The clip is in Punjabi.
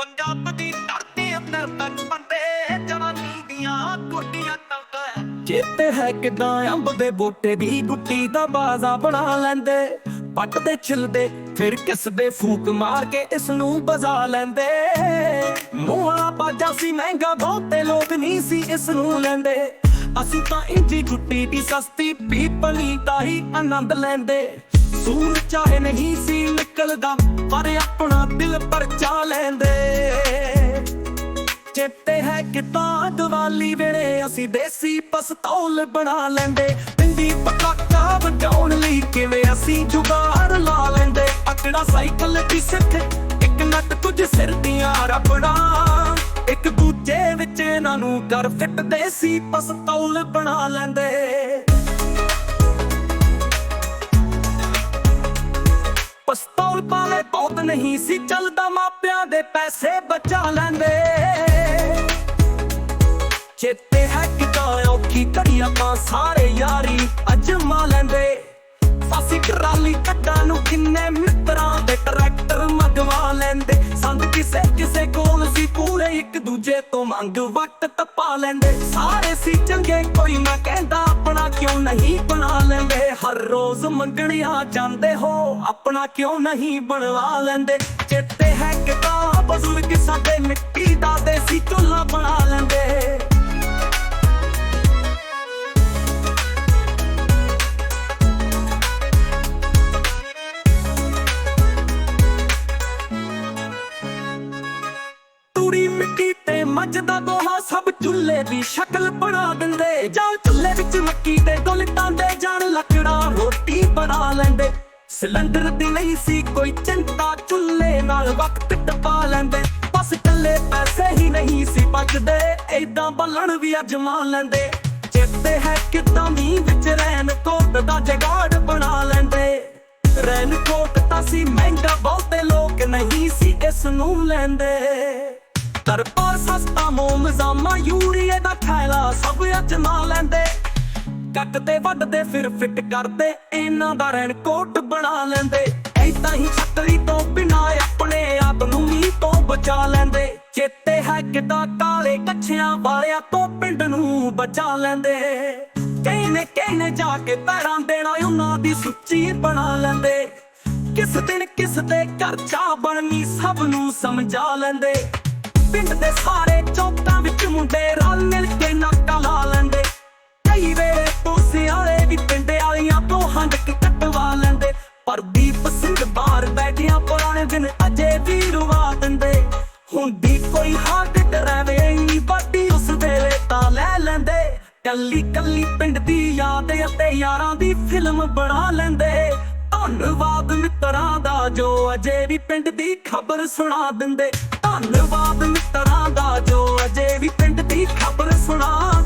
ਪੰਜਾਬ ਦੀ ਧਰਤੀ ਅੰਦਰ ਤੱਕ ਬੰਦੇ ਜਵਾਨੀ ਦੀਆਂ ਕੁੱਟੀਆਂ ਤਲਦਾ ਚੇਤੇ ਹੈ ਕਿਦਾਂ ਅੰਬ ਦੇ ਬੂਟੇ ਦੀ ਗੁੱਟੀ ਦਾ ਬਾਜ਼ਾ ਬਣਾ ਲੈਂਦੇ। ਪੱਟਦੇ, ਛਿਲਦੇ, ਫਿਰ ਕਿਸਦੇ ਫੂਕ ਮਾਰ ਕੇ ਇਸ ਨੂੰ ਬਜਾ ਲੈਂਦੇ। ਮੂੰਹਾਂ ਬਾਜਾ ਸੀ, ਮਹਿੰਗਾ ਬਹੁਤੇ ਲੋਕ ਨਹੀਂ ਸੀ ਇਸ ਨੂੰ ਲੈਂਦੇ। ਅਸੀਂ ਤਾਂ ਇੰਜੀ ਗੁੱਟੀ ਦੀ ਸਸਤੀ, ਪੀਪਲੀ ਦਾ ਹੀ ਆਨੰਦ ਲੈਂਦੇ। ਸੂਰ ਚਾਹੇ ਨਹੀਂ ਸੀ ਨਿਕਲਦਾ, ਪਰ ਆਪਣਾ ਦਿਲ ਪਰਚਾ ਲੈਂਦੇ। ਚੇਤੇ ਹੈ ਕਿਤਾ ਦੀਵਾਲੀ ਵੇਲੇ ਅਸੀਂ ਦੇਸੀ ਪਸਤੌਲ ਬਣਾ ਲੈਂਦੇ। ਪਿੰਡੀ ਪਟਾਕਾ ਵਜਾਉਣ ਲਈ ਕਿਵੇਂ ਅਸੀਂ ਜੁਗਾੜ ਲਾ ਲੈਂਦੇ। ਅਕੜਾ ਸਾਈਕਲ ਦੀ ਸਿੱਖ, ਇੱਕ ਨੱਟ ਕੁਝ ਸਿਰ ਦੀਆਂ ਰਬੜਾ। ਇੱਕ ਦੂਜੇ ਵਿੱਚ ਇਹਨਾਂ ਨੂੰ ਕਰ ਫਿੱਟ ਦੇਸੀ ਪਸਤੌਲ ਬਣਾ ਲੈਂਦੇ। ਪਾਲੇ ਨਹੀਂ ਸੀ ਚੱਲਦਾ ਮਾਪਿਆਂ ਦੇ ਪੈਸੇ ਬਚਾ ਲੈਂਦੇ। ਚੇਤੇ ਹੈ ਕਿਤਾ ਔਖੀ ਘੜੀ ਆਪਾਂ ਸਾਰੇ ਯਾਰੀ ਅਜਮਾ ਲੈਂਦੇ। ਅਸੀਂ ਟਰਾਲੀ ਕੱਢਾਂ ਨੂੰ ਕਿੰਨੇ ਮਿੱਤਰਾਂ ਦੇ ਟਰੈਕਟਰ ਮਗਵਾ ਲੈਂਦੇ। ਸੰਦ ਕਿਸੇ ਕਿਸੇ ਇੱਕ ਦੂਜੇ ਤੋਂ ਮੰਗ ਵਕਤ ਤਪਾ ਲੈਂਦੇ। ਸਾਰੇ ਸੀ ਚੰਗੇ, ਕੋਈ ਨਾ ਕਹਿੰਦਾ ਆਪਣਾ ਕਿਉਂ ਨਹੀਂ ਬਣਾ ਲੈਂਦੇ। ਹਰ ਰੋਜ਼ ਮੰਗਣਿਆ ਜਾਂਦੇ ਹੋ, ਆਪਣਾ ਕਿਉਂ ਨਹੀਂ ਬਣਵਾ ਲੈਂਦੇ। ਚੇਤੇ ਹੈ ਕਿਤਾ ਬਜ਼ੁਰਗ ਮੱਝ ਦਾ ਗੋਹਾ ਸਭ ਚੁੱਲ੍ਹੇ ਦੀ ਸ਼ਕਲ ਬਣਾ ਦਿੰਦੇ। ਜਾਂ ਚੁੱਲ੍ਹੇ ਵਿੱਚ ਮੱਕੀ ਦੇ ਗੁੱਲ ਟਾਂਦੇ ਜਾਣ ਲੱਕੜਾਂ ਰੋਟੀ ਬਣਾ ਲੈਂਦੇ। ਸਿਲੰਡਰ ਦੀ ਨਹੀਂ ਸੀ ਕੋਈ ਚਿੰਤਾ, ਚੁੱਲ੍ਹੇ ਨਾਲ ਵਕਤ ਟਪਾ ਲੈਂਦੇ। ਬਸ ਕੱਲੇ ਪੈਸੇ ਹੀ ਨਹੀਂ ਸੀ ਬਚਦੇ, ਏਦਾਂ ਬਲਣ ਵੀ ਅਜਮਾ ਲੈਂਦੇ। ਚੇਤੇ ਹੈ ਕਿਦਾਂ ਮੀਂਹ ਵਿੱਚ ਰਹਿਣ ਕੋਟ ਦਾ ਜਗਾੜ ਬਣਾ ਲੈਂਦੇ। ਰੈਨ ਕੋਟ ਤਾਂ ਸੀ ਮਹਿੰਗਾ, ਬਹੁਤੇ ਲੋਕ ਨਹੀਂ ਸੀ ਇਸ ਨੂੰ ਲੈਂਦੇ। ਤਰਪਾ ਸਸਤਾ ਮੋਮ ਯੂਰੀਏ ਦਾ ਥੈਲਾ ਸਭ ਅਜਮਾ ਲੈਂਦੇ ਕੱਟਦੇ ਵੱਢਦੇ ਫਿਰ ਫਿੱਟ ਕਰਦੇ ਇਹਨਾਂ ਦਾ ਰੈਨ ਕੋਟ ਬਣਾ ਲੈਂਦੇ ਐਦਾਂ ਹੀ ਛਤਰੀ ਤੋਂ ਬਿਨਾ ਆਪਣੇ ਆਪ ਨੂੰ ਮੀਂਹ ਤੋਂ ਬਚਾ ਲੈਂਦੇ ਚੇਤੇ ਹੈ ਕਿਦਾਂ ਕਾਲੇ ਕੱਛਿਆਂ ਵਾਲਿਆਂ ਤੋਂ ਪਿੰਡ ਨੂੰ ਬਚਾ ਲੈਂਦੇ ਕਹਿਨੇ ਕਹਿਨੇ ਜਾ ਕੇ ਪੈਰਾਂ ਦੇਣਾ ਉਹਨਾਂ ਦੀ ਸੁੱਚੀ ਬਣਾ ਲੈਂਦੇ ਕਿਸ ਦਿਨ ਕਿਸ ਦੇ ਘਰ ਚਾਹ ਬਣਨੀ ਸਭ ਨੂੰ ਸਮਝਾ ਲੈਂਦੇ ਪਿੰਡ ਦੇ ਸਾਰੇ ਚੌਕਾਂ ਵਿੱਚ ਮੁੰਡੇ ਰਲ ਮਿਲ ਕੇ ਨਾਕਾ ਲਾ ਲੈਂਦੇ। ਕਈ ਵੇਲੇ ਪੋਸੇ ਵਾਲੇ ਵੀ ਪਿੰਡ ਵਾਲੀਆਂ ਤੋਂ ਹੰਡ ਕੇ ਕਟਵਾ ਲੈਂਦੇ। ਪਰ ਦੀਪ ਸਿੰਘ ਬਾਹਰ ਬੈਠਿਆ ਪੁਰਾਣੇ ਦਿਨ ਅਜੇ ਵੀ ਰਵਾ ਦਿੰਦੇ। ਹੁੰਦੀ ਕੋਈ ਹਾਰਟ ਡਰਾਵੇ ਇੰਨੀ ਵੱਡੀ ਉਸ ਵੇਲੇ ਤਾਂ ਲੈ ਲੈਂਦੇ। ਕੱਲੀ ਕੱਲੀ ਪਿੰਡ ਦੀ ਯਾਦ ਅਤੇ ਯਾਰਾਂ ਦੀ ਫਿਲਮ ਬਣਾ ਲੈਂਦੇ। ਧੰਨਵਾਦ ਮਿੱਤਰਾਂ ਦਾ ਜੋ ਅਜੇ ਵੀ ਪਿੰਡ ਦੀ ਖਬਰ ਸੁਣਾ ਦਿੰਦੇ। ਧੰਨਵਾਦ ਮਿੱਤਰਾਂ ਦਾ ਜੋ ਅਜੇ ਵੀ ਪਿੰਡ ਦੀ ਖਬਰ ਸੁਣਾ